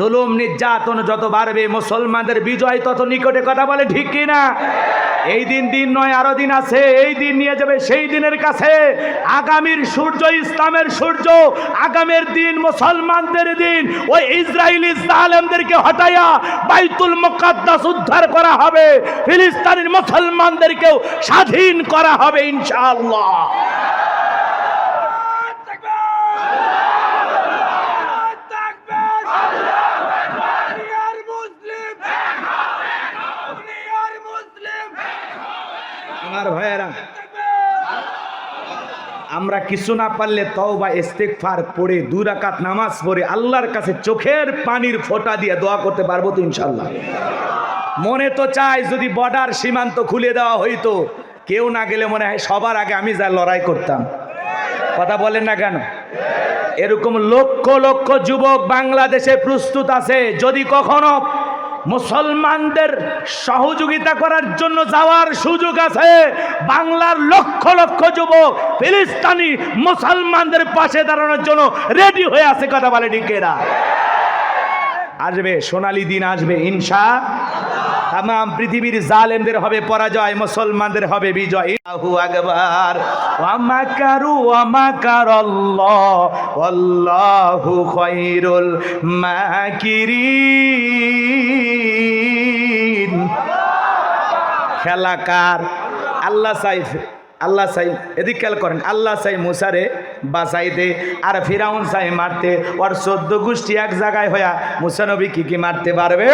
জুলুম, নির্যাতন যত বাড়বে, মুসলমানদের বিজয় তত নিকটে কথা বলে, ঠিক কিনা এই দিন দিন নয়, আরও দিন আছে, এই দিন নিয়ে যাবে, সেই দিনের কাছে আগামীর সূর্য, ইসলামের সূর্য, আগামীর দিন মুসলমানদের দিন, ওই ইসরায়েলি জালেমদেরকে হটাইয়া বাইতুল মুকাদ্দাস উদ্ধার করা হবে ফিলিস্তিনের মুসলমানদেরকেও স্বাধীন করা হবে, ইনশাআল্লাহ। আমার ভাইয়েরা, আমরা কিছু না পারলে তও বা ইস্তেকফার পড়ে, দুই রাকাত নামাজ পড়ে, আল্লাহর কাছে চোখের পানির ফোঁটা দিয়ে দোয়া করতে পারব তো ইনশাল্লাহ মনে তো চাই যদি বর্ডার সীমান্ত খুলে দেওয়া হইতো, কেউ না গেলে মনে হয় সবার আগে আমি যা লড়াই করতাম। কথা বলেন না কেন? এরকম লক্ষ লক্ষ যুবক বাংলাদেশে প্রস্তুত আছে, যদি কখনো মুসলমানদের সহযোগিতা করার জন্য যাওয়ার সুযোগ আছে। বাংলার লক্ষ লক্ষ যুবক ফিলিস্তানি মুসলমানদের পাশে দাঁড়ানোর জন্য রেডি হয়ে আছে, কথা বলে ডিকেরা আসবে, সোনালি দিন আসবে, ইনশা তাম পৃথিবীর জালেমদের হবে পরাজয়, মুসলমানদের হবে বিজয়। আহু আকবার। ওয়ামাকারু আল্লাহ আল্লাহু খায়রুল মাকিরিন। খেলাকার আল্লাহ সাইফ আল্লাহ চাই, এদিক খেয়াল করেন, আল্লাহ চাই মুসারে বাঁচাইতে আর ফিরাউন চাই মারতে। ওর চোদ্দ গোষ্ঠী এক জায়গায় হইয়া মুসানবী কি কি মারতে পারবে?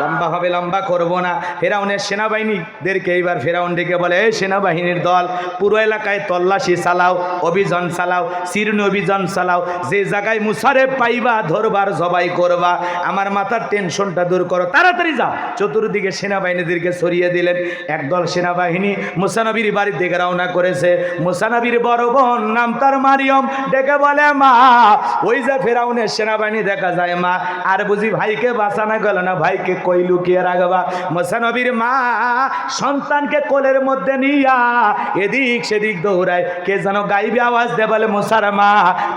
লম্বা হবে, লম্বা করব না। ফেরাউনের সেনাবাহিনীদেরকে এইবার ফেরাউন ডেকে বলে, এই সেনাবাহিনীর দল, পুরো এলাকায় তল্লাশি চালাও, অভিযান চালাও, শীর্ণ অভিযান চালাও। যে জায়গায় মুসারে পাইবা, ধরবার, জবাই করবা। আমার মাথার টেনশনটা দূর করো। তাড়াতাড়ি যাও। চতুর্দিকে সেনাবাহিনীদেরকে সরিয়ে দিলেন। একদল সেনাবাহিনী মুসানবীর বাড়ির দিকে রওনা করেছে। মুসানবীর বড় বোন নাম তার মারিয়ম। ডেকে বলে, মা, ওই যে ফেরাউনের সেনাবাহিনী দেখা যায়, মা। আর বুঝি ভাইকে বাঁচানো গেল না? ভাইকে কই লুকিয়ে রাখবা মোসানবীর মা সন্তানকে কোলের মধ্যে নিয়া এদিক সেদিক দৌড়ায়। কে যেন গাইবে আওয়াজ দে বলে, মোসার মা,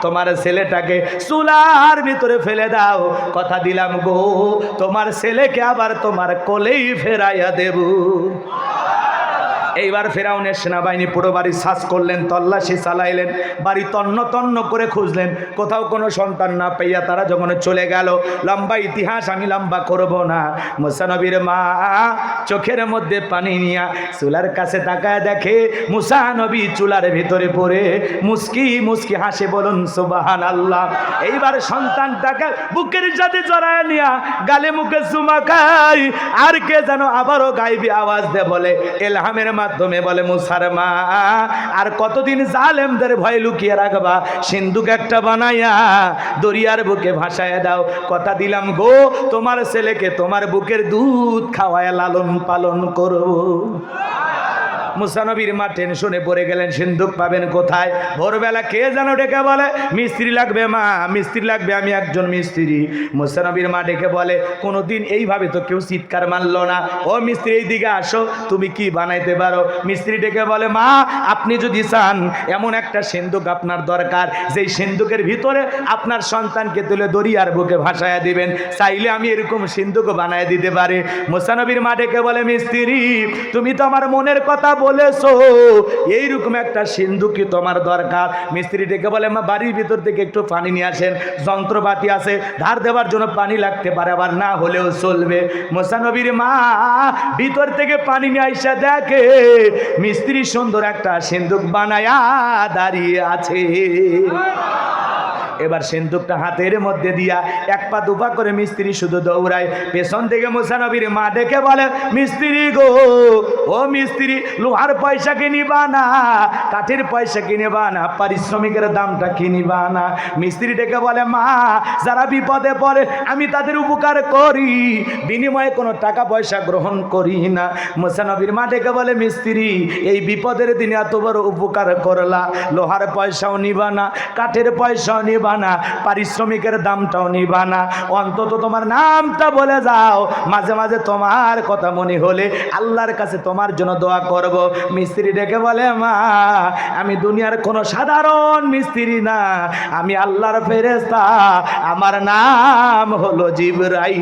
তোমার ছেলেটাকে চুলার ভিতরে ফেলে দাও। কথা দিলাম, গো, তোমার ছেলেকে আবার তোমার কোলেই ফেরাইয়া দেব। এইবার ফেরাউনের সেনাবাহিনী পুরো বাড়ি শ্বাস করলেন, তল্লাশি চালাইলেন, বাড়ি তন্ন তন্ন করে খুঁজলেন। কোথাও কোনো সন্তান না পাইয়া তারা যখন চলে গেল, লম্বা ইতিহাস আমি লম্বা করব না। মুসানবীর মা চোখের মধ্যে পানি নিয়া চুলার কাছে তাকায় দেখে মুসানবী চুলার ভিতরে পড়ে, মুস্কি মুস্কি হাসে বলুন সুবাহান আল্লাহ এইবার সন্তানটাকে বুকের সাথে জড়ায় নিয়া গালে মুখে চুমা খাই আর কে যেন আবারও গাইবি আওয়াজ দে বলে, এলহামের মাধ্যমে বলে মুসারমা আর কতদিন জালেমদের ভয় লুকিয়ে রাখবা? সিন্ধুক একটা বানাইয়া দরিয়ার বুকে ভাসায় দাও। কথা দিলাম, গো, তোমার ছেলেকে তোমার বুকের দুধ খাওয়ায় লালন পালন করো। মুসানবীর মা টেনশনে পড়ে গেলেন, সিন্ধুক পাবেন কোথায়? ভোরবেলা কে যেন ডেকে বলে, মিস্ত্রি লাগবে মা, মিস্ত্রি লাগবে, আমি একজন মিস্ত্রি। মুসানবীর মা ডেকে বলে, কোনোদিন এইভাবে তো কেউ চিৎকার মানলো না। ও মিস্ত্রি এই দিকে আসো, তুমি কি বানাইতে পারো? মিস্ত্রি ডেকে বলে, মা, আপনি যদি চান, এমন একটা সিন্ধুক আপনার দরকার। যেই সিন্ধুকের ভিতরে আপনার সন্তানকে তুলে দরিয়ার বুকে ভাসায়া দিবেন, চাইলে আমি এরকম সিন্ধুক বানায় দিতে পারি। মোসানবীর মা ডেকে বলে, মিস্ত্রি, তুমি তো আমার মনের কথা বলেছ? এইরকম একটা সিন্ধুকি তোমার দরকার। মিস্ত্রি ডেকে বলে, মা, বাড়ির ভিতর থেকে একটু পানি নিয়ে আসেন। যন্ত্রপাতি আছে, ধার দেওয়ার জন্য পানি লাগতে পারে, আবার না হলেও চলবে। মোসানবীর মা, ভিতর থেকে পানি নিয়ে আইসা দেখে মিস্ত্রি সুন্দর একটা সিন্ধুক বানায়া দাঁড়িয়ে আছে। এবার সিন্ধুকটা হাতের মধ্যে দিয়া এক পা দুপা করে মিস্ত্রি শুধু দৌড়ায়। পেছন থেকে মুসানবীর মা ডেকে বলে, মিস্ত্রি গো, ও মিস্ত্রি, লোহার পয়সা কিনিবা না? কাঠের পয়সা কিনিবা না? পারিশ্রমিকের দামটা কিনিবা না? মিস্ত্রি ডেকে বলে, মা, যারা বিপদে পড়ে, আমি তাদের উপকার করি। বিনিময়ে কোনো টাকা পয়সা গ্রহণ করি না। মুসানবীর মা ডেকে বলে, মিস্ত্রি, এই বিপদের দিনে এত বড় উপকার করলা। লোহার পয়সাও নিবা না, কাঠের পয়সাও নিবা নিবা না, পারিশ্রমিকের দামটাও নিবা না। অন্তত তোমার নামটা বলে যাও। মাঝে মাঝে তোমার কথা মনে হলে আল্লাহর কাছে তোমার জন্য দোয়া করব। মিস্ত্রি ডেকে বলে, মা, আমি দুনিয়ার কোনো সাধারণ মিস্ত্রি না। আমি আল্লাহর ফেরেস্তা আমার নাম হলো জিবরাই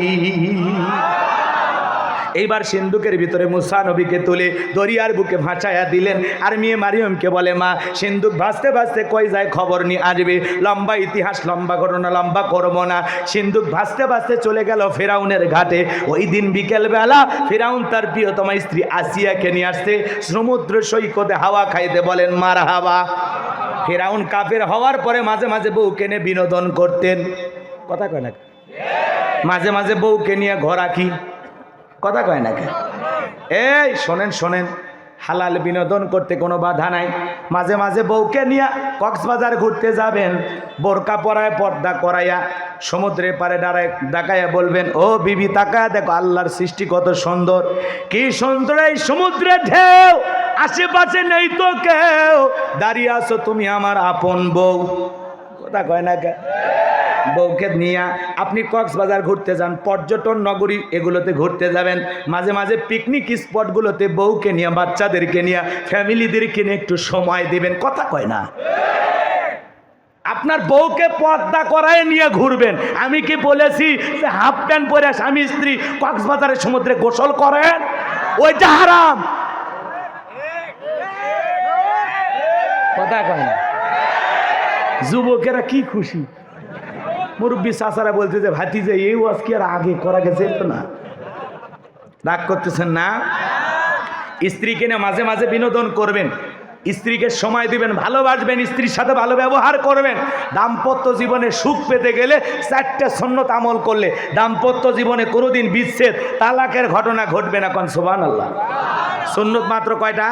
এইবার সিন্ধুকের ভিতরে মুসা নবীকে তুলে দরিয়ার বুকে ভাসায়া দিলেন। আর মেয়ে মারিয়মকে বলে, মা, সিন্ধুক ভাসতে ভাসতে কই যায় খবর নিয়ে আসবে? লম্বা ইতিহাস, লম্বা ঘটনা, লম্বা করব না। সিন্ধুক ভাসতে ভাসতে চলে গেল ফেরাউনের ঘাটে। ওই দিন বিকেলবেলা ফেরাউন তার প্রিয়তমা স্ত্রী আসিয়াকে নিয়ে আসতে সমুদ্র সৈকতে হাওয়া খাইতে বলেন মার হাওয়া ফেরাউন কাফের হওয়ার পরে মাঝে মাঝে বউকে নিয়ে বিনোদন করতেন। কথা কয় না? মাঝে মাঝে বউকে নিয়ে ঘর আঁকি কথা কয় না কেন? এই, শোনেন শোনেন। হালাল বিনোদন করতে কোনো বাধা নাই। মাঝে মাঝে বউকে নিয়ে কক্সবাজার ঘুরতে যাবেন। বোরকা পরায় পর্দা করাইয়া সমুদ্রে পারে দাঁড়ায় ডাকাইয়া বলবেন, ও বিবি, তাকায় দেখো, আল্লাহর সৃষ্টি কত সুন্দর। কি সুন্দর এই সমুদ্রে ঢেউ। আশেপাশে নেই তো কেউ। দাঁড়িয়ে আছো তুমি আমার আপন বউ। কথা কয় না কে বউকে নিয়ে আপনি কক্সবাজার ঘুরতে যান, পর্যটন নগরী এগুলোতে ঘুরতে যাবেন। মাঝে মাঝে পিকনিক স্পটগুলোতে বউকে নিয়ে, বাচ্চাদেরকে নিয়ে ফ্যামিলিদেরকে নিয়ে একটু সময় দেবেন। কথা কয় না? আপনার বউকে পর্দা করায় নিয়ে ঘুরবেন। আমি কি বলেছি যে হাফ প্যান্ট পরে স্বামী স্ত্রী কক্সবাজারের সমুদ্রে গোসল করেন? ওইটা হারাম। কথা কয় না? যুবকেরা কি খুশি? মুরব্বী চাচারা বলছে যে ভাতি যে এই ওয়াজ কি আর আগে করা গেছে? তো না। রাগ করতেছেন না? স্ত্রীকে নিয়ে মাঝে মাঝে বিনোদন করবেন। স্ত্রীকে সময় দিবেন, ভালোবাসবেন, স্ত্রীর সাথে ভালো ব্যবহার করবেন। দাম্পত্য জীবনে সুখ পেতে গেলে চারটে সন্ন্যত আমল করলে দাম্পত্য জীবনে কোনোদিন বিচ্ছেদ, তালাকের ঘটনা ঘটবে না কোন সোবান আল্লাহ সন্ন্যত মাত্র কয়টা?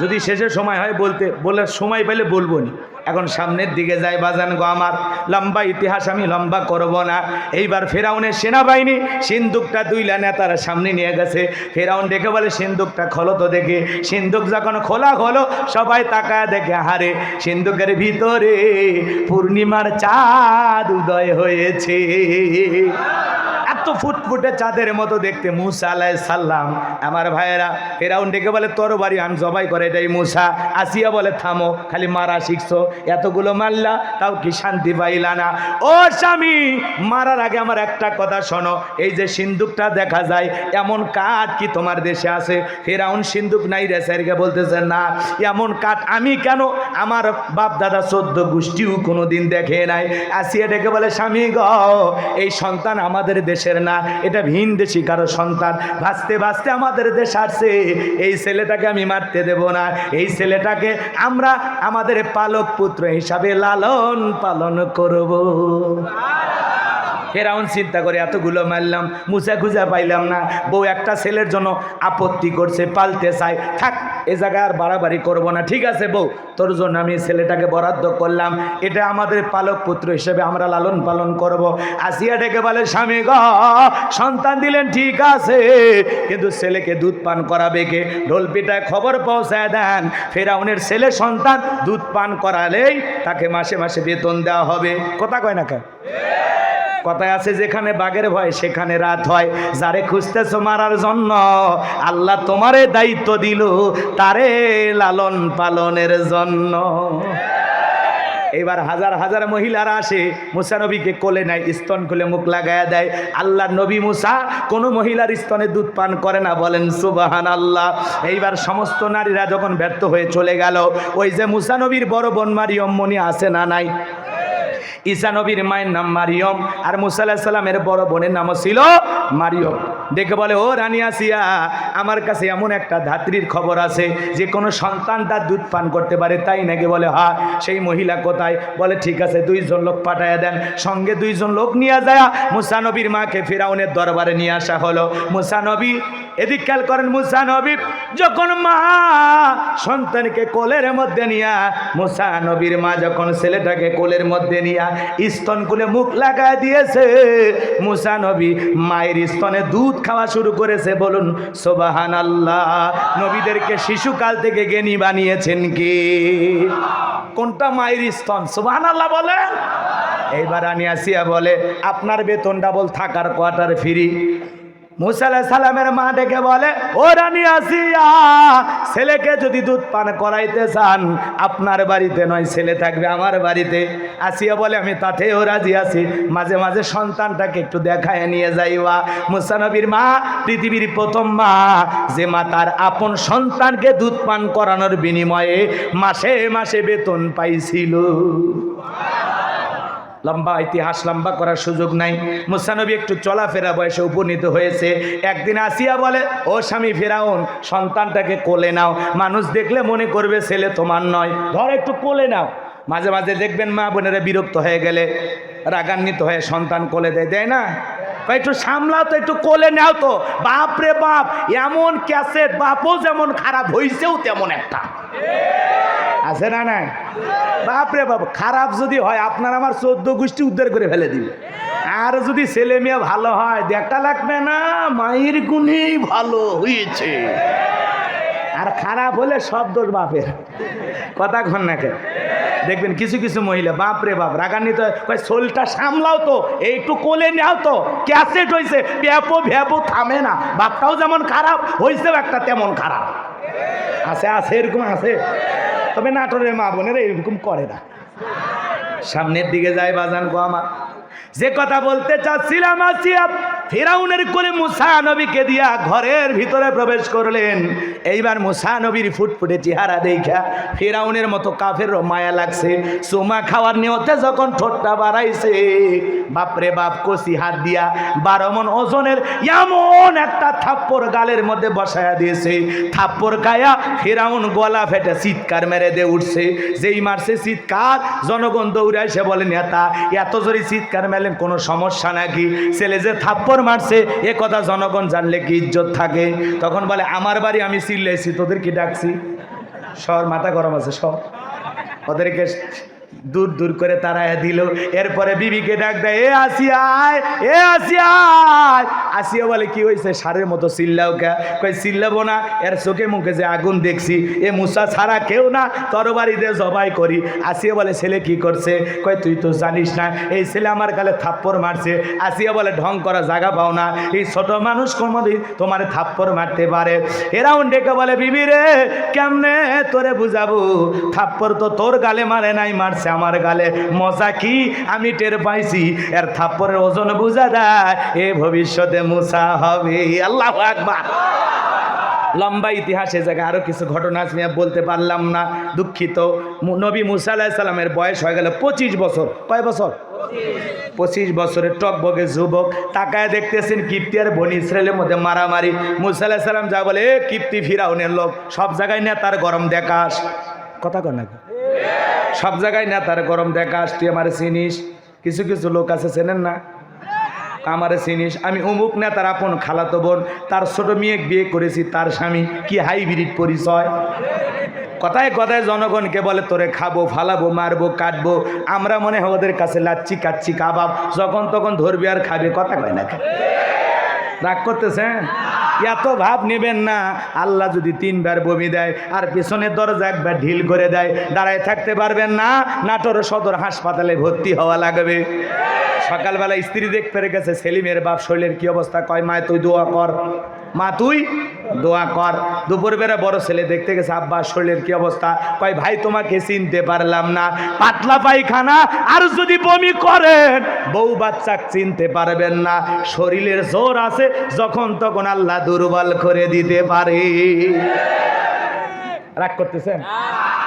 যদি শেষের সময় হয় বলতে বলে সময় পেলে বলব নি। এখন সামনের দিকে যাই বাজান গো আমার। লম্বা ইতিহাস আমি লম্বা করব না। এইবার ফেরাউনের সেনাবাহিনী সিন্দুকটা দুইলা নেতারা সামনে নিয়ে গেছে। ফেরাউন দেখে বলে সিন্দুকটা খোলো তো দেখে। সিন্দুক যখন খোলা খোলো সবাই তাকায় দেখে হারে সিন্দুকের ভিতরে পূর্ণিমার চাঁদ উদয় হয়েছে। এত ফুটফুটে চাঁদের মতো দেখতে মুসা আলাই সাল্লাম আমার ভাইয়েরা, ফেরাউন ডেকে বলে, তোর বাড়ি আমি জবাই করে এটাই মুসা। আসিয়া বলে, থামো, খালি মারা শিখছো। এতগুলো মারলা, তাও কি শান্তি পাইলা না? ও স্বামী, মারার আগে আমার একটা কথা শোনো। এই যে সিন্দুকটা দেখা যায়, এমন কাঠ কি তোমার দেশে আছে? ফেরাউন সিন্দুক নাই রে, স্যারকে বলতেছে, না, এমন কাঠ আমি কেন? আমার বাপ দাদা চোদ্দ গোষ্ঠীও কোনো দিন দেখে নাই। আসিয়া ডেকে বলে, স্বামী গ, এই সন্তান আমাদের দেশের না, এটা ভিন দেশি, কারও সন্তান। ভাসতে ভাসতে আমাদের দেশ আসছে। এই ছেলেটাকে আমি মারতে দেব না। এই ছেলেটাকে আমরা আমাদের পালক পুত্র হিসাবে লালন পালন করব। ফেরাউন চিন্তা করে, এতগুলো মারলাম, মুছা খুঁজা পাইলাম না। বউ একটা ছেলের জন্য আপত্তি করছে, পালতে চায়। থাক, এ জায়গায় আর বাড়াবাড়ি করব না। ঠিক আছে বউ, তোর জন্য আমি ছেলেটাকে বরাদ্দ করলাম। এটা আমাদের পালক পুত্র হিসেবে আমরা লালন পালন করব। আসিয়া ডেকে বলে, স্বামী গ, সন্তান দিলেন, ঠিক আছে। কিন্তু ছেলেকে দুধ পান করাবে কে? ঢোল পিটায় খবর পৌঁছায় দেন। ফেরাউনের ছেলে সন্তান দুধ পান করালেই তাকে মাসে মাসে বেতন দেওয়া হবে। কথা কয় না কেন? কথায় আছে, যেখানে বাঘের ভয়, সেখানে রাত হয়। যারে খুঁজতেছো মারার জন্য, আল্লাহ তোমারে দায়িত্ব দিল, তারে লালন পালনের জন্য। এবার হাজার হাজার মহিলারা আসে, মুসা নবীকে কোলে নেয়, স্তন খুলে মুখ লাগায়া দেয়। আল্লাহ নবী মুসা কোনো মহিলার স্তনে দুধ পান করে না, বলেন সুবাহান আল্লাহ এইবার সমস্ত নারীরা যখন ব্যর্থ হয়ে চলে গেল, ওই যে মুসা নবীর বড় বনমারি অম্মনি মনি আছে না নাই? ঈসা নবীর মায়ের নাম মারিয়ম। আর মুসা আলাহিসাল্লামের সাল্লামের বড় বোনের নামও ছিল মারিয়ম। দেখে বলে, ও রানী আসিয়া, আমার কাছে এমন একটা ধাত্রীর খবর আছে যে কোনো সন্তান তার দুধ পান করতে পারে। তাই নাকি বলে, হা, সেই মহিলা কোথায়? বলে, ঠিক আছে, দুইজন লোক পাঠাইয়া দেন। সঙ্গে দুইজন লোক নিয়ে যায় মুসানবীর মাকে ফেরাউনের দরবারে নিয়ে আসা হলো। মুসানবী এদিক খেয়াল করেন মুসা নবী, যখন মা সন্তানকে কোলের মধ্যে নিয়া, মুসা নবীর মা যখন ছেলেটাকে কোলের মধ্যে নিয়া স্তন কুলে মুখ লাগায় দিয়েছে, মুসা নবী মায়ের স্তনে দুধ খাওয়া শুরু করেছে, বলুন সোবাহান আল্লাহ নবীদেরকে শিশুকাল থেকে জ্ঞানী বানিয়েছেন কি? কোনটা মায়ের স্তন? সোবাহান আল্লাহ বলে এইবার আনি আসিয়া বলে, আপনার বেতন ডাবল থাকার কোয়ার্টার ফ্রি। মুসাল্লাহ সালামের মা ডেকে বলে, ও রানী আসিয়া, ছেলেকে যদি দুধ পান করাইতে চান, আপনার বাড়িতে নয়, ছেলে থাকবে আমার বাড়িতে। আসিয়া বলে, আমি তাতেও রাজি আছি। মাঝে মাঝে সন্তানটাকে একটু দেখায় নিয়ে যাইবা। মুসানবীর মা, পৃথিবীর প্রথম মা, যে মা তার আপন সন্তানকে দুধ পান করানোর বিনিময়ে মাসে মাসে বেতন পাইছিল। লম্বা ইতিহাস, লম্বা করার সুযোগ নাই। মুসানবী একটু চলাফেরা বয়সে উপনীত হয়েছে। একদিন আসিয়া বলে, ও স্বামী ফেরাউন, সন্তানটাকে কোলে নাও। মানুষ দেখলে মনে করবে ছেলে তোমার নয়। ধর একটু কোলে নাও। মাঝে মাঝে দেখবেন মা বোনেরা বিরক্ত হয়ে গেলে, রাগান্বিত হয়ে সন্তান কোলে দেয়। দেয় না? একটু সামলাও তো, একটু কোলে নাও তো। বাপ রে বাপ, এমন ক্যাসেট বাপও যেমন খারাপ, হইছেও তেমন একটা। আছে না না বাপরে বাপ, খারাপ যদি হয়, আপনার আমার চোদ্দ গোষ্ঠী উদ্ধার করে ফেলে দিবে। আর যদি ছেলে মেয়ে ভালো হয়, দেখা লাগবে না, মায়ের গুণেই ভালো হয়েছে। আর খারাপ হলে সব দোষ বাপের। কথা ঘন না দেখবেন কিছু কিছু মহিলা বাপ রাগান্বিত হয়, কয় সোলটা সামলাও তো একটু কোলে নাও তো ক্যাসেট হয়েছে ব্যাপো ভ্যাপো থামে না বাপটাও যেমন খারাপ হয়েছেও একটা তেমন খারাপ। আছে আছে এরকম আছে। তবে নাটোরের মা বোনেরা এরকম করে না। সামনের দিকে যায় বাজান গো আমার। যে কথা বলতে চাচ্ছিলাম আসিয়া ফেরাউনের কোলে মুসা নবীকে দিয়া ঘরের ভিতরে প্রবেশ করলেন। এইবার মুসা নবীর ফুটফুটে চেহারা দেখা, ফেরাউনের মতো কাফের মায়া লাগছে। সোমা খাওয়ার নিয়তে যখন ঠোঁটটা বাড়াইছে, বাপরে বাপ, কষি হাত দিয়া বারো মন ওজনের এমন একটা থাপ্পড় গালের মধ্যে বসায়া দিয়েছে। থাপ্পড় গায়া ফেরাউন গলা ফেটে চিৎকার মেরে দিয়ে উঠছে। যেই মারছে চিৎকার, জনগণ দৌড়ে এসে বলে নেতা, এত জোরে চিৎকার মেলেন কোনো সমস্যা নাকি? ছেলে যে থাপ্পড় মারছে, এ কথা জনগণ জানলে কি ইজ্জত থাকে? তখন বলে, আমার বাড়ি আমি চিল্লাইছি, তোদের কি ডাকছি? সর মাথা গরম আছে সব ওদেরকে দূর দূর করে তারায় দিল। এরপরে বিবিকে ডাক দেয়, এ আসিয়ায় এ আসিয়ায় আসিয়া বলে, কি হয়েছে সারের মতো চিল্লাও কে? কই চিল্লাবো না, এর চোখে মুখে যে আগুন দেখছি, এ মুসা ছাড়া কেউ না তরবারি দিয়ে জবাই করি। আসিয়া বলে, ছেলে কি করছে? কই তুই তো জানিস না, এই ছেলে আমার গালে থাপ্পড় মারছে। আসিয়া বলে, ঢং করা জায়গা পাও না, এই ছোট মানুষ কোনোদিন তোমার থাপ্পড় মারতে পারে। এরাও ডেকে বলে, বিবি রে, কেমনে তোরে বুঝাবো? থাপ্পড় তো তোর গালে মারে নাই, মারছে আমার গালে মজা কি? আমি টের পাইছি। এর থাপ্পড়ের ওজন বুঝা দেয় এ ভবিষ্যতে মুসা হবে। আল্লাহ আকবার। লম্বা ইতিহাসে জায়গায় আরও কিছু ঘটনা আছে বলতে পারলাম না। দুঃখিত। নবী মুসা আলাহ সাল্লামের বয়স হয়ে গেল পঁচিশ বছর। কয় বছর? পঁচিশ বছরের টকবগে যুবক। তাকায় দেখতেছেন কিপ্তি আর বনি ইসরায়েলের মধ্যে মারামারি। মুসা আলাহ সাল্লাম যা বলে, এ কিপ্তি ফিরাউনের লোক, সব জায়গায় নেতার গরম দেখাস। কথা কর না সব জায়গায় নেতার গরম দেখাস তুই আমার চিনিস। কিছু কিছু লোক আছে, চেনেন না? আমারে চিনিস। আমি অমুক নেতার আপন খালাতো বোন, তার ছোট মেয়ে বিয়ে করেছি, তার স্বামী কি হাইব্রিড পরিচয়? কথায় কথায় জনগণকে বলে, তোরে খাব, ফালাবো, মারবো, কাটবো, আমরা মনে হয় ওদের কাছে লাচ্ছি কাচ্ছি কাবাব, যখন তখন ধরবি আর খাবে। কথা কয় না রাগ করতেছেন? এত ভাব নেবেন না। আল্লাহ যদি তিনবার বমি দেয়, আর পেছনের দরজা একবার ঢিল করে দেয়, দাঁড়ায় থাকতে পারবেন না, নাটোর সদর হাসপাতালে ভর্তি হওয়া লাগবে। সকালবেলা স্ত্রী দেখতে গেছে, সেলিমের বাপ শৈলের কি অবস্থা? কয় মায় তুই দোয়া কর। মা, তুই দোয়া কর। দুপুরবেলা বড় ছেলে দেখতে গেছে, আব্বা, শরীরের কি অবস্থা? কয়, ভাই, তোমাকে চিনতে পারলাম না। পাতলা পায়খানা, আর যদি বমি করেন, বউ বাচ্চা চিনতে পারবেন না। শরীরের জোর আছে, যখন তখন আল্লাহ দুর্বল করে দিতে পারে। রাগ করতেছেন?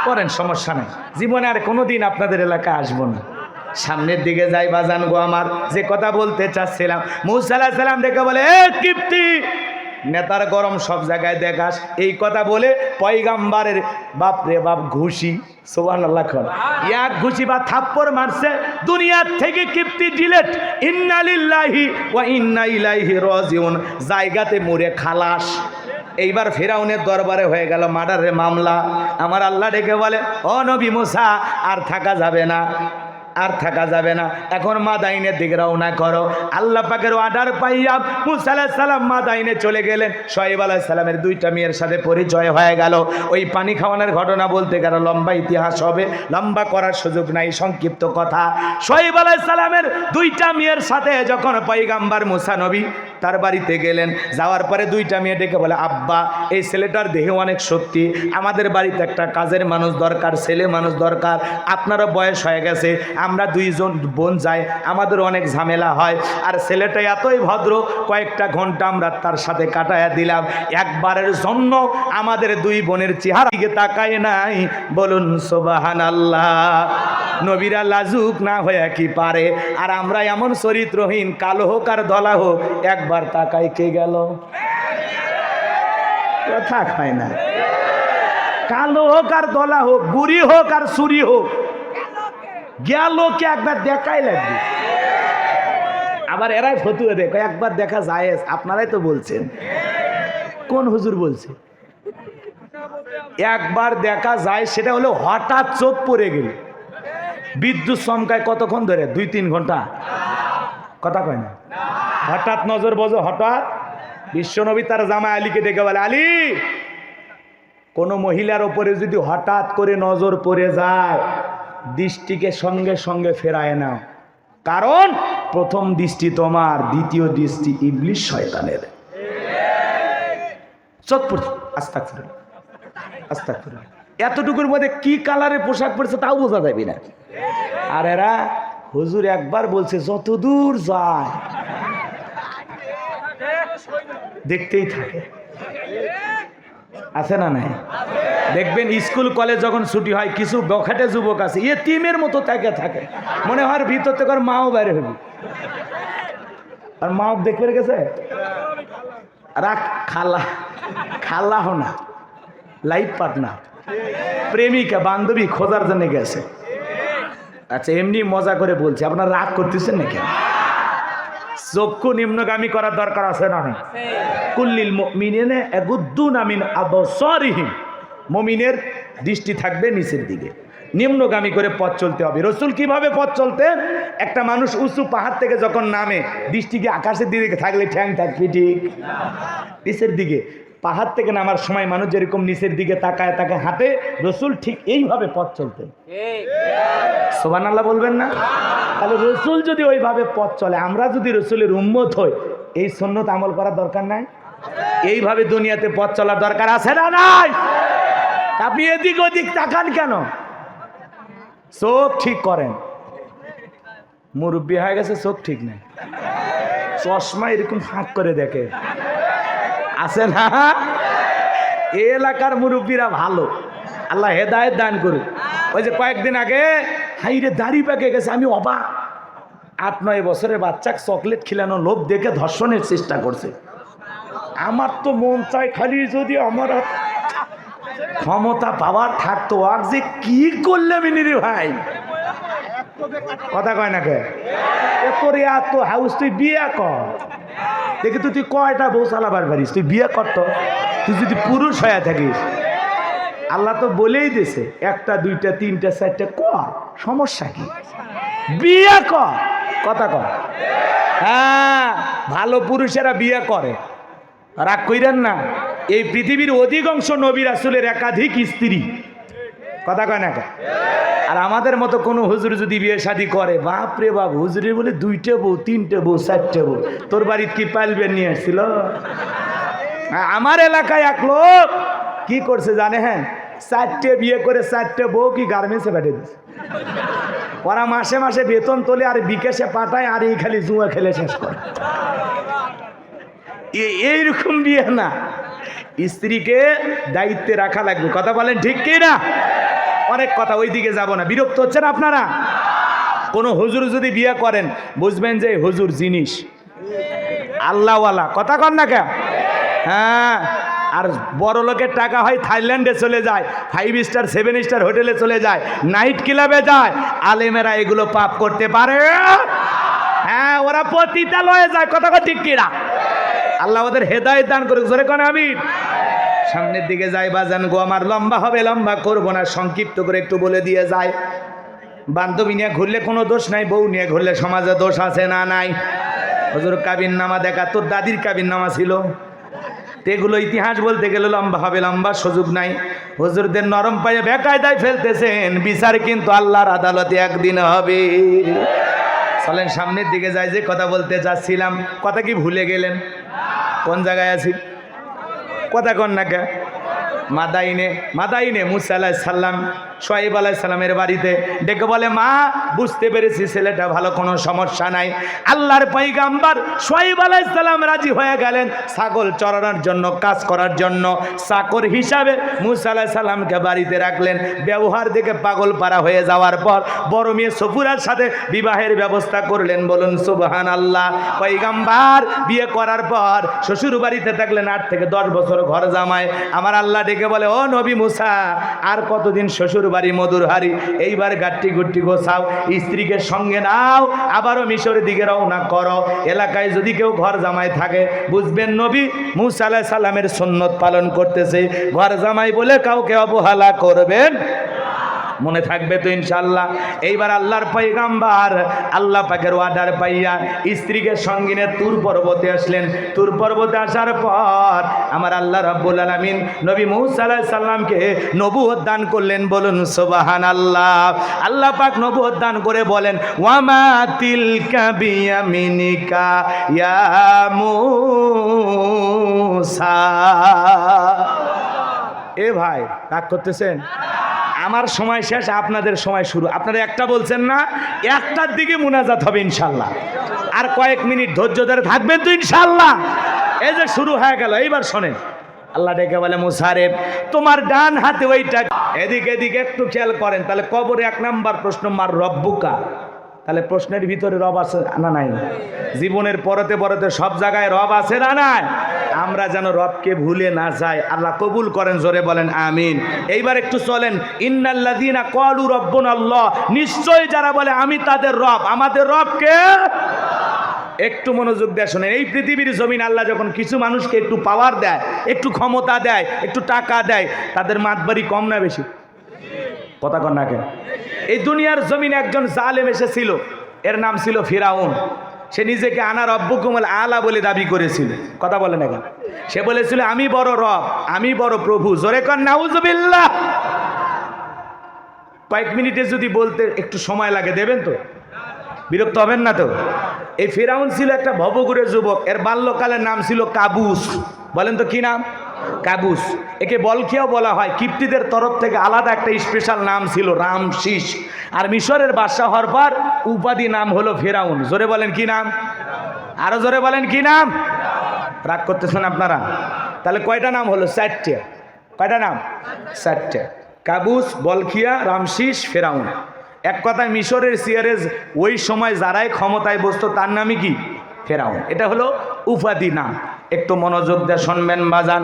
করেন, সমস্যা নেই। জীবনে আর কোনোদিন আপনাদের এলাকায় আসব না। সামনের দিকে যাই বাজান গো আমার। যে কথা বলতে চাচ্ছিলাম মুসাল্লাহ সাল্লাম দেখে বলে, এ কিপ্তি নেতার গরম সব জায়গায় দেখাস। এই কথা বলে পয়গাম্বারের বাপরে বাপ ঘুষি। সোহান আল্লাহ খান মারছে, দুনিয়ার থেকে রাজিউন। জায়গাতে মরে খালাস। এইবার ফেরাউনের দরবারে হয়ে গেল মার্ডারের মামলা। আমার আল্লাহ ডেকে বলে, ও আর থাকা যাবে না। আর থাকা যাবে না। এখন মাদাইনের দিকে রওনা করো। আল্লাহ পাকের অর্ডার পাইয়া মুসা আলাহিস সালাম মাদাইনে চলে গেলেন। সোহেব আলাইহিস সালামের দুইটা মেয়ের সাথে পরিচয় হয়ে গেল। ওই পানি খাওয়ানোর ঘটনা বলতে গেল লম্বা ইতিহাস হবে, লম্বা করার সুযোগ নাই, সংক্ষিপ্ত কথা। সোহেব আলাইহিস সালামের দুইটা মেয়ের সাথে যখন পাইগাম্বার মুসা নবী তার বাড়িতে গেলেন, যাওয়ার পরে দুইটা মেয়ে ডেকে বলে, আব্বা, এই ছেলেটার দেহে অনেক শক্তি আমাদের বাড়িতে একটা কাজের মানুষ দরকার, ছেলে মানুষ দরকার, আপনারও বয়স হয়ে গেছে, আমরা দুইজন বোন যাই, আমাদের অনেক ঝামেলা হয়। আর ছেলেটা এতই ভদ্র, কয়েকটা ঘণ্টা আমরা তার সাথে কাটায়া দিলাম। একবারের জন্য আমাদের দুই বোনের চেহারা দিকে তাকায় নাই। বলুন সোবাহান আল্লাহ নবীরা লাজুক না হয়ে কি পারে? আর আমরা এমন চরিত্রহীন, কালো হোক আর ধলা হোক, একবার তাকাই কে গেল? কথা খায় না। কালো হোক আর দলা হোক, বুড়ি হোক আর সুরি হোক, গেল কে একবার দেখাই লাগবে। আবার এরাই ফতুয়ে দেখো একবার দেখা যায় আপনারাই তো বলছেন। কোন হুজুর বলছে? একবার দেখা যায়, সেটা হলো হঠাৎ চোখ পড়ে গেল। বিদ্যুৎ চমকায় কতক্ষণ ধরে? দুই, তিন ঘণ্টা। কথা কয় না? হঠাৎ নজর বোঝো, হঠাৎ বিশ্বনবী তার জামা আলীকে ডেকে বলে, আলী, কোনো মহিলার ওপরে যদি হঠাৎ করে নজর পড়ে যায়, দৃষ্টিকে সঙ্গে সঙ্গে ফেরায় না কারণ প্রথম দৃষ্টি তোমার, দ্বিতীয় দৃষ্টি ইবলিশ শয়তানের। চোখ পড়ছে আস্তাক আস্তাক এতটুকুর মধ্যে কি কালারের পোশাক পরেছে তাও বোঝা যাবে না। আর এরা হুজুর একবার বলছে যত দূর যায় দেখতেই থাকে। আছে না নাই? দেখবেন স্কুল, কলেজ যখন ছুটি হয়, কিছু বখাটে যুবক আছে এ টিমের মতো তাকে থাকে। মনে হয় ভিতর থেকে মাও বাইরে হবে আর মাও দেখবে গেছে? রাখ খালা খালা হনা লাইফ পার্টনার। প্রেমিকা, বান্ধবী খোঁজার জন্য গেছে। আচ্ছা এমনি মজা করে বলছি, আপনারা রাগ করতেছেন নাকি? চক্ষু নিম্নগামী করার দরকার আছে না? কুল্লিল মুমিনিনে এগুদ্দুন আমিন আবসারিহিম। মমিনের দৃষ্টি থাকবে নিচের দিকে। নিম্নগামী করে পথ চলতে হবে। রসুল কীভাবে পথ চলতে একটা মানুষ উঁচু পাহাড় থেকে যখন নামে দৃষ্টি কি আকাশের দিকে থাকলে ঠ্যাং থাকবে ঠিক? নিচের দিকে। পাহাড় থেকে নামার সময় মানুষ যেরকম নিচের দিকে তাকায় তাকে হাঁটে রসুল ঠিক এইভাবে পথ চলতেন। সোবান আল্লাহ বলবেন না? তাহলে রসুল যদি ওইভাবে পথ চলে, আমরা যদি রসুলের উম্মত হই, এই সন্ন্যত আমল করার দরকার নাই? এইভাবে দুনিয়াতে পথ চলার দরকার আছে না নাই? আপনি এদিক ওদিক তাকান কেন? চোখ ঠিক করেন। মুরব্বী হয়ে গেছে, চোখ ঠিক নেই। চশমা এরকম ফাঁক করে দেখে। আছে না? এলাকার মুরব্বীরা ভালো। আল্লাহ হেদায়ত দান করুক। ওই যে কয়েকদিন আগে হাইরে দাড়ি পেকে গেছে, আমি অবাক। আট নয় বছরের বাচ্চাকে চকলেট খিলানো লোভ দেখে ধর্ষণের চেষ্টা করছে। আমার তো মন চায় খালি যদি আমার ক্ষমতা পাওয়ার, থাকতো আর যে কি করলে মিনিরি ভাই? কথা কয় না কে? তোর এত হাউস তুই বিয়ে কর। দেখি তুই তুই কয়টা বউ চালাবার পারিস? তুই বিয়ে করতো তুই যদি পুরুষ হয়ে থাকিস আল্লাহ তো বলেই দিছে একটা, দুইটা, তিনটা, চারটা, কর। সমস্যা কি? বিয়ে কর। কথা কর। হ্যাঁ ভালো পুরুষেরা বিয়ে করে। রাগ কইরেন না, এই পৃথিবীর অধিকাংশ নবী রাসুলের একাধিক স্ত্রী। কথা কয় না কে? আর আমাদের মতো কোনো হুজুর যদি বিয়ে শাদি করে, বাপ রে বাপ, হুজুরে বলে দুইটা বউ, তিনটে বউ, চারটে বউ, তোর বাড়িতে কি পাইলবেন নিয়ে আসছিল? আমার এলাকায় এক লোক কি করছে জানে হ্যাঁ চারটে বিয়ে করে চারটে বউ কি গার্মেন্টসে পাঠিয়ে দিচ্ছে ওরা মাসে মাসে বেতন তোলে আর বিকেশে পাঠায় আর এই খালি জুয়া খেলে শেষ করে। এইরকম বিয়ে না। স্ত্রীকে দায়িত্বে রাখা লাগবে। কথা বলেন ঠিক কি না? অনেক কথা ওই দিকে যাব না। বিরক্ত হচ্ছেন আপনারা? কোনো হুজুর যদি বিয়ে করেন, বুঝবেন যে হুজুর জিনিস। আল্লাহওয়ালা। কথা কন না কে হ্যাঁ। আর বড় লোকের টাকা হয় থাইল্যান্ডে চলে যায় ফাইভ স্টার সেভেন স্টার হোটেলে চলে যায় নাইট ক্লাবে যায়, আলেমেরা এগুলো পাপ করতে পারে? হ্যাঁ ওরা পতিতালয়ে যায়, কথা ঠিক কিনা? আল্লাহ ওদের হেদায়ত দান করুক, জোরে কোন আমি সামনের দিকে যাই বাজান, গো আমার লম্বা হবে, লম্বা করব না, সংক্ষিপ্ত করে একটু বলে দিয়ে যায়। বান্ধবী নিয়ে ঘুরলে কোনো দোষ নাই, বউ নিয়ে ঘুরলে সমাজে দোষ আছে না নাই? হজুর কাবিন নামা দেখা, তোর দাদির কাবিন নামা ছিল? এগুলো ইতিহাস বলতে গেলে লম্বা হবে, লম্বা সুযোগ নাই। হুজুরদের নরম পায়ে বেকায়দায় ফেলতেছেন, বিচার কিন্তু আল্লাহর আদালতে একদিন হবে। চলেন সামনের দিকে যাই, যে কথা বলতে চাচ্ছিলাম কথা কি ভুলে গেলেন? কোন জায়গায় আছি? কথা কন না কে? মাদাইনে মাদাইনে মুসা আল্লাহ সাল্লাম সোয়াইব আলাহ সাল্লামের বাড়িতে। ডেকে বলে, মা, বুঝতে পেরেছি ছেলেটা ভালো, কোনো সমস্যা নাই। আল্লাহর পৈগাম্বার সোয়াইব আলাহ সাল্লাম রাজি হয়ে গেলেন ছাগল চড়ানোর জন্য, কাজ করার জন্য। চাকর হিসাবে মুসা আলাহ সাল্লামকে বাড়িতে রাখলেন। ব্যবহার দেখে পাগল পারা হয়ে যাওয়ার পর বড় মেয়ে সফুরার সাথে বিবাহের ব্যবস্থা করলেন। বলুন সুবহান আল্লাহ পৈগাম্বার বিয়ে করার পর শ্বশুর বাড়িতে থাকলেন আট থেকে দশ বছর ঘর জামায়। আমার আল্লাহ ডেকে বলে, ও নবী মুসা, আর কতদিন শ্বশুর বাড়ি মধুর হারি এইবার গাট্টি গুট্টি গোছাও, স্ত্রীকে সঙ্গে নাও, আবারও মিশরের দিকে রওনা করো। এলাকায় যদি কেউ ঘর জামাই থাকে, বুঝবেন নবী মুসা আলাহ সাল্লামের সন্ন্যত পালন করতেছে। ঘর জামাই বলে কাউকে অবহেলা করবেন মনে থাকবে তো ইনশাল্লাহ এইবার আল্লাহর পৈগাম্বার আল্লাহ পাকের ওয়ার্ডার পাইয়া স্ত্রীকে সঙ্গিনে তুর পর্বতে আসলেন। তুর পর্বতে আসার পর আমার আল্লাহ রাব্বুল আলামিন নবী মুসা সাল্লামকে নবুয়ত করলেন। বলুন সুবহান আল্লাহ আল্লাহ পাক নবুয়ত দান করে বলেন, ওয়ামা তিলকা বিয়ামিনিকা ইয়া মুসা। এ ভাই, রাগ করতেছেন? আমার সময় শেষ, আপনাদের সময় শুরু। আপনারা একটা বলছেন না, একটার দিকে মুনাজাত হবে ইনশাল্লাহ আর কয়েক মিনিট ধৈর্য ধরে থাকবেন তো ইনশাল্লাহ এই যে শুরু হয়ে গেল, এইবার শোনেন। আল্লাহ ডেকে বলে, মুসারেব, তোমার ডান হাতে ওইটা এদিকে এদিকে একটু খেয়াল করেন, তাহলে কবরে এক নাম্বার প্রশ্ন, মার রব্বুকা? তাহলে প্রশ্নের ভিতরে রব আছে না নাই? জীবনের পরতে পরতে সব জায়গায় রব আছে না নাই? আমরা যেন রবকে ভুলে না যাই। আল্লাহ কবুল করেন, জোরে বলেন, আমিন। এইবার একটু চলেন। ইন্নাল্লাযীনা ক্বালু রব্বুনা আল্লাহ নিশ্চয়ই যারা বলে, আমি তাদের রব। আমাদের রবকে একটু মনোযোগ দেয় শোনেন। এই পৃথিবীর জমিন আল্লাহ যখন কিছু মানুষকে একটু পাওয়ার দেয়, একটু ক্ষমতা দেয়, একটু টাকা দেয়, তাদের মাতবাড়ি কম না বেশি? কথা কন না কেন? এই দুনিয়ার জমিনে একজন জালেম এসেছিল, এর নাম ছিল ফিরাউন। সে নিজেকে আনার রব্বকুমল আলা বলে দাবি করেছিল। কথা বলে না কেন? সে বলেছিল, আমি বড় রব, আমি বড় প্রভু, জোরে কর নাউজুবিল্লাহ। কয়েক মিনিটে যদি বলতে একটু সময় লাগে, দেবেন তো? বিরক্ত হবেন না তো? এই ফেরাউন ছিল একটা ভবগুরের যুবক, এর বাল্যকালের নাম ছিল কাবুস। বলেন তো কি নাম? কাবুস। একে বলখিয়াও বলা হয় কিপ্তিদের তরফ থেকে আলাদা একটা স্পেশাল নাম ছিল রামশিস। আর মিশরের বাদশাহ হওয়ার পর উপাধি নাম হলো ফেরাউন। জোরে বলেন কি নাম? আরও জোরে বলেন কি নাম? রাগ করতেছেন আপনারা? তাহলে কয়টা নাম হলো? চারটে। কয়টা নাম? চারটে। কাবুস, বলখিয়া, রামশিস, ফেরাউন। এক কথায় মিশরের সিয়ারেজ ওই সময় যারাই ক্ষমতায় বসতো তার নামই কি? ফেরাউন। এটা হলো উপাধি না একটু মনোযোগ দিয়ে শুনবেন বাজান।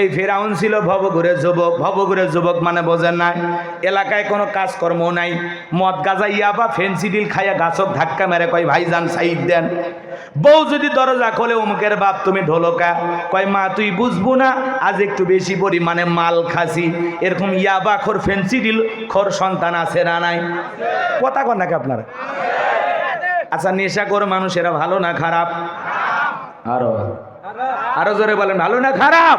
এই ফেরাউন ছিল ভবঘুরে যুবক। ভবঘুরে যুবক মানে বোঝেন নাই, এলাকায় কোনো কাজকর্ম নাই। মদ গাজা ইয়াবা ফেন্সিডিল খাইয়া গাছক ধাক্কা মেরে কয়, ভাইজান সাইড দেন। বউ যদি দরজা খোলে, অমুকের বাপ, তুমি ঢোলকা। কয়, মা, তুই বুঝব না? আজ একটু বেশি পরিমাণে মাল খাসি। এরকম ইয়াবা খোর ফেন্সিডিল খোর সন্তান আছে না নাই? কথা কন নাকি আপনারা? আচ্ছা নেশা করে মানুষ এরা ভালো না খারাপ? আরও। আরও জোরে বলেন, ভালো না খারাপ?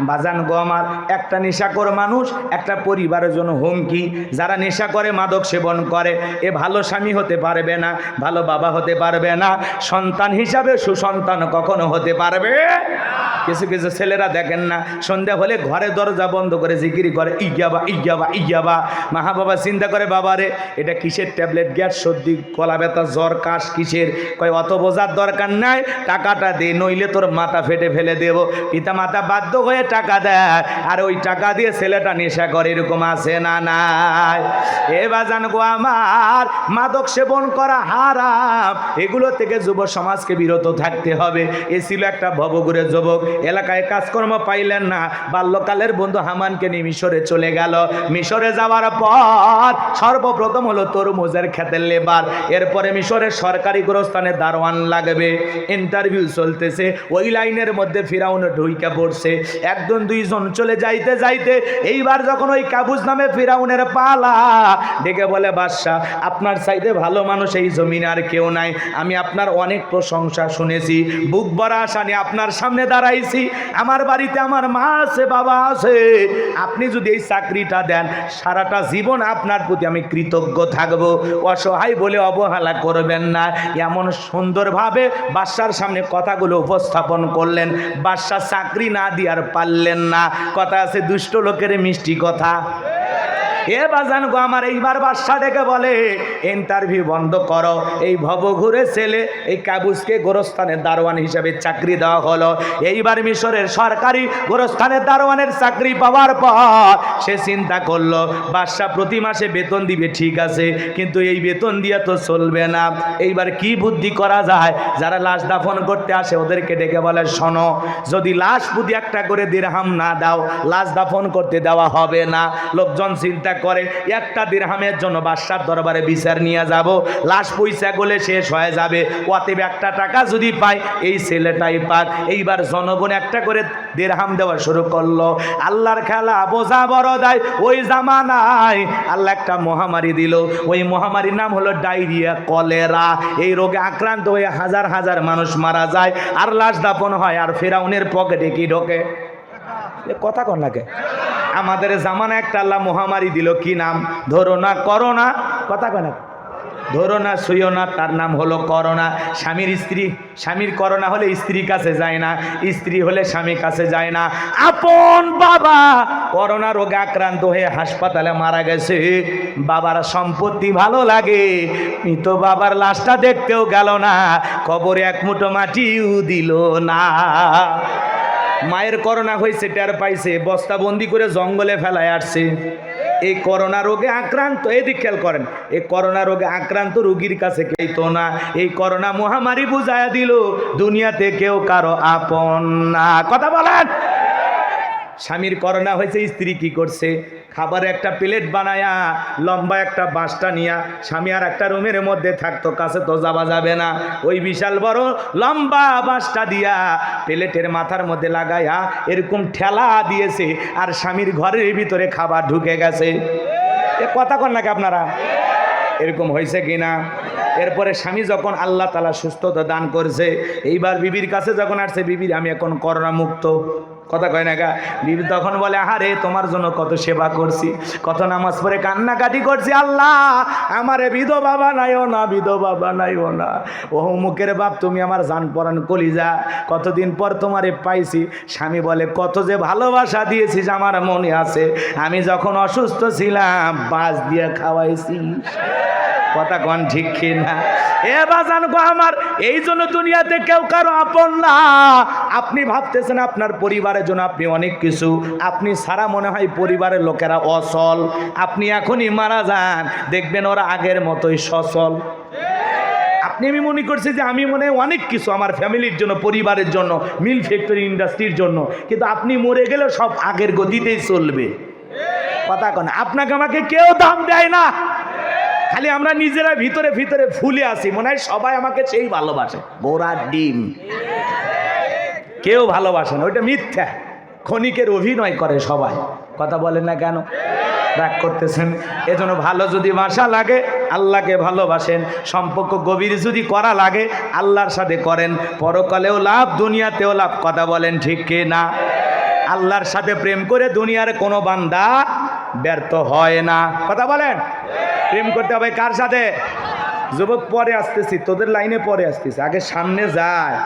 বাজান গো আমার, একটা নেশা করে মানুষ, একটা পরিবারের জন্য হুমকি। যারা নেশা করে মাদক সেবন করে, এ ভালো স্বামী হতে পারবে না, ভালো বাবা হতে পারবে না। সন্তান হিসাবে সুসন্তান কখনো হতে পারবে? কিছু কিছু ছেলেরা দেখেন না সন্ধ্যা হলে ঘরে দরজা বন্ধ করে জিকিরি করে ইজ্ঞাবা ইজ্ঞাবা ইজ্ঞাবা মাহা বাবা চিন্তা করে বাবারে এটা কিসের ট্যাবলেট? গ্যাস সর্দি কলা ব্যথা, জ্বর, কাশ কিসের? কয়, অত বোঝার দরকার নাই, টাকাটা দে, নইলে তোর মাথা ফেটে ফেলে দেব। পিতা মাতা বাধ্য হয়ে টাকা দেয়, আর ওই টাকা দিয়ে ছেলেটা নেশা করে, এরকম আছে না নাই? এ বাজান গো আমার, মাদক সেবন করা হারাম, এগুলো থেকে যুব সমাজকে বিরত থাকতে হবে। এ ছিল একটা ভবগুরে যুবক এলাকায় কাজকর্ম পাইলেন না। বাল্যকালের বন্ধু হামানকে নিয়ে মিশরে চলে গেল। মিশরে যাওয়ার পর সর্বপ্রথম হলো তরমুজের খেতের লেবার। এরপরে মিশরের সরকারি গোরস্থানে দারোয়ান লাগবে। ইন্টারভিউ চলতেছে। ওই লাইনের মধ্যে ফিরাউন ঢুইকা পড়ছে। একজন, দুইজন চলে যাইতে যাইতে এইবার যখন ওই কাবুজ নামে ফিরাউনের পালা, ডেকে বলে, বাদশাহ, আপনার সাইডে ভালো মানুষ এই জমিনে আর কেউ নাই। আমি আপনার অনেক প্রশংসা শুনেছি। বুক আশা নিয়ে আপনার সামনে দাঁড়াইছি আমার বাড়িতে আমার মা আছে, বাবা আছে। আপনি যদি এই চাকরিটা দেন, সারাটা জীবন আপনার প্রতি আমি কৃতজ্ঞ থাকব। অসহায় বলে অবহেলা করবেন না। এমন সুন্দরভাবে বাদশার সামনে কথাগুলো উপস্থাপন করলেন। বাদশাহ চাকরি না দিয়ে আর পারলেন না। কথা আছে, দুষ্ট লোকের মিষ্টি কথা। এ বাজান গো, আমার এইবার বাদশা ডেকে বলে, ইন্টারভিউ বন্ধ করো। এই ভবঘুরে ছেলে, এই কাবুসকে গোরস্থানের দারোয়ান হিসাবে চাকরি দেওয়া হলো। এইবার মিশরের সরকারি গোরস্থানের দারোয়ানের চাকরি পাওয়ার পর সে চিন্তা করল, বাদশা, প্রতি মাসে বেতন দিবে, ঠিক আছে, কিন্তু এই বেতন দিয়ে তো চলবে না। এইবার কি বুদ্ধি করা যায়? যারা লাশ দাফন করতে আসে, ওদেরকে ডেকে বলে, শোনো, যদি লাশ বুদ্ধি একটা করে দিরহাম না দাও, লাশ দাফন করতে দেওয়া হবে না। লোকজন চিন্তা করে একটা দিরহামের জন্য বাদশার দরবারে বিচার নিয়ে যাব। লাশ পয়সা গলে শেষ হয়ে যাবে। অতএব একটা টাকা যদি পাই এই ছেলেটাই পাক। এইবার জনগণ একটা করে দিরহাম দেওয়া শুরু করল। আল্লাহর খেলা বোঝা বড় দেয়, ওই জামানায় আল্লাহ একটা মহামারী দিল। ওই মহামারীর নাম হলো ডায়রিয়া, কলেরা। এই রোগে আক্রান্ত হয়ে হাজার হাজার মানুষ মারা যায়। আর লাশ দাপন হয় আর ফেরাউনের পকেটে কি ঢোকে? কথা কন নাকে আমাদের জামানা একটা আল্লাহ মহামারী দিল, কি নাম? ধরো না করোনা কথা কন ধরো না, শুইও না, তার নাম হলো করোনা। স্বামীর স্ত্রী, স্বামীর করোনা হলে স্ত্রীর কাছে যায় না, স্ত্রী হলে স্বামীর কাছে যায় না। আপন বাবা, করোনা রোগে আক্রান্ত হয়ে হাসপাতালে মারা গেছে। বাবার সম্পত্তি ভালো লাগে, মৃত বাবার লাশটা দেখতেও গেল না, কবরে এক মুঠো মাটিও দিল না। মায়ের করোনা হয়েছে, টের পাইছে বস্তাবন্দি করে জঙ্গলে ফেলায় আসছে। এই করোনা রোগে আক্রান্ত এদিক খেয়াল করেন, এই করোনা রোগে আক্রান্ত রুগীর কাছে কেতো না। এই করোনা মহামারী বুঝায়া দিল, দুনিয়াতে কেউ কারও আপন না। কথা বলেন! স্বামীর করোনা হয়েছে, স্ত্রী কি করছে? খাবার একটা প্লেট বানায়া, লম্বা একটা বাঁশটা নিয়া, স্বামী আর একটা রুমের মধ্যে থাকতো, কাছে তো যাওয়া যাবে না। ওই বিশাল বড় লম্বা বাঁশটা দিয়া প্লেটের মাথার মধ্যে লাগায়া এরকম ঠেলা দিয়েছে আর স্বামীর ঘরের ভিতরে খাবার ঢুকে গেছে। এ কথা কন নাকি আপনারা? এরকম হয়েছে কিনা? এরপরে স্বামী যখন আল্লাহ তালা সুস্থতা দান করছে, এইবার বিবির কাছে যখন আসছে, বিবির, আমি এখন করোনা মুক্ত। কথা কয় না গা? বিবি তখন বলে, আহারে, তোমার জন্য কত সেবা করছি, কত নামাজ পড়ে কান্নাকাটি করছি, আল্লাহ, আমারে বিধবা বানাইও না, বিধবা বানাইও না। ও মুখের বাপ, তুমি আমার জান পরান কলিজা। কতদিন পর তোমারে পাইছি, স্বামী বলে, কত যে ভালোবাসা দিয়েছিস, আমার মনে আছে। আমি যখন অসুস্থ ছিলাম বাস দিয়ে খাওয়াইছি। কথা কন ঠিক কিনা? এ বাজান গো আমার, এই জন্য দুনিয়াতে কেউ কারও আপন না। আপনি ভাবতেছেন আপনার পরিবারের জন্য আপনি অনেক কিছু। আপনি সারা মনে হয় পরিবারের লোকেরা অসল। আপনি এখনই মারা যান। দেখবেন ওরা আগের মতোই সচল। আপনি আমি মনে করছি যে আমি মনে অনেক কিছু আমার ফ্যামিলির জন্য, পরিবারের জন্য, মিল ফ্যাক্টরি ইন্ডাস্ট্রির জন্য। কিন্তু আপনি মরে গেলে সব আগের গতিতেই চলবে। কথা কন, আপনাকে আমাকে কেউ দাম দেয় না। খালি আমরা নিজেরা ভিতরে ভিতরে ফুলে আসি মনে হয় সবাই আমাকে সেই ভালোবাসে। গোড়া ডিম। কেউ ভালোবাসে না, ওইটা মিথ্যা। ক্ষণিকের অভিনয় করে সবাই। কথা বলেন না কেন? রাগ করতেছেন। এজন্য ভালো যদি বাসা লাগে, আল্লাহকে ভালোবাসেন। সম্পর্ক গভীর যদি করা লাগে, আল্লাহর সাথে করেন। পরকালেও লাভ, দুনিয়াতেও লাভ। কথা বলেন ঠিক কে না? আল্লাহর সাথে প্রেম করে দুনিয়ার কোনো বান্দা ব্যর্থ হয় না। কথা বলেন? প্রেম করতে হবে কার সাথে? যুবক পরে আসতেছি, তোদের লাইনে পরে আসতেছি, আগে সামনে যায়।